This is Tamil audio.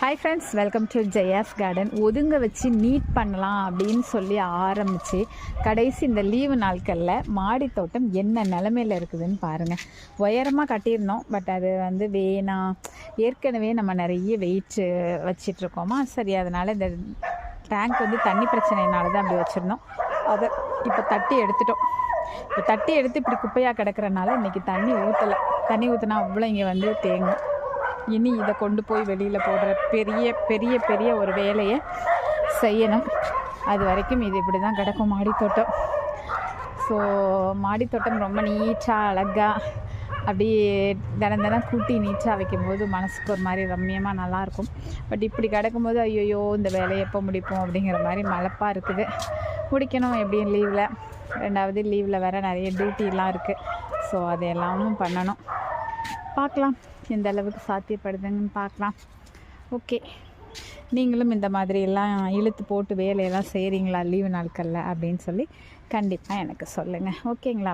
Hi friends welcome to Jaya's garden ஒதுங்க வச்சு நீட் பண்ணலாம் அப்படின்னு சொல்லி ஆரம்பித்து கடைசி இந்த லீவு நாட்களில் மாடி தோட்டம் என்ன நிலமையில இருக்குதுன்னு பாருங்கள் உயரமாக கட்டியிருந்தோம் பட் அது வந்து வேணாம். ஏற்கனவே நம்ம நிறைய வெயிட் வச்சிட்ருக்கோமா சரி அதனால் இந்த டேங்க் வந்து தண்ணி பிரச்சனைனால தான் அப்படி வச்சுருந்தோம். அதை இப்போ தட்டி எடுத்துட்டோம். இப்போ தட்டி எடுத்து இப்படி குப்பையாக கிடக்கிறனால இன்றைக்கி தண்ணி ஊற்றலை தண்ணி ஊற்றினா அவ்வளோ இங்கே வந்து தேங்கும். இனி இதை கொண்டு போய் வெளியில் போடுற பெரிய பெரிய பெரிய ஒரு வேலையை செய்யணும். அது வரைக்கும் இது இப்படி தான் கிடக்கும் மாடித்தோட்டம். ஸோ மாடித்தோட்டம் ரொம்ப நீட்டாக அழகாக அப்படியே தினம் தினம் கூட்டி நீட்டாக வைக்கும்போது மனசுக்கு ஒரு மாதிரி ரம்மியமாக நல்லாயிருக்கும். பட் இப்படி கிடக்கும்போது ஐயோயோ இந்த வேலையை எப்போ முடிப்போம் அப்படிங்கிற மாதிரி மலப்பாக இருக்குது. முடிக்கணும் எப்படியும் லீவில் ரெண்டாவது லீவில் வேறு நிறைய டியூட்டிலாம் இருக்குது ஸோ அது எல்லாமும் பண்ணணும். பார்க்கலாம். எந்த அளவுக்கு சாத்தியப்படுதுங்கன்னு பார்க்கலாம். ஓகே. நீங்களும் இந்த மாதிரி எல்லாம் இழுத்து போட்டு வேலையெல்லாம் செய்கிறீங்களா லீவு நாட்களில் அப்படின்னு சொல்லி கண்டிப்பாக எனக்கு சொல்லுங்கள் ஓகேங்களா?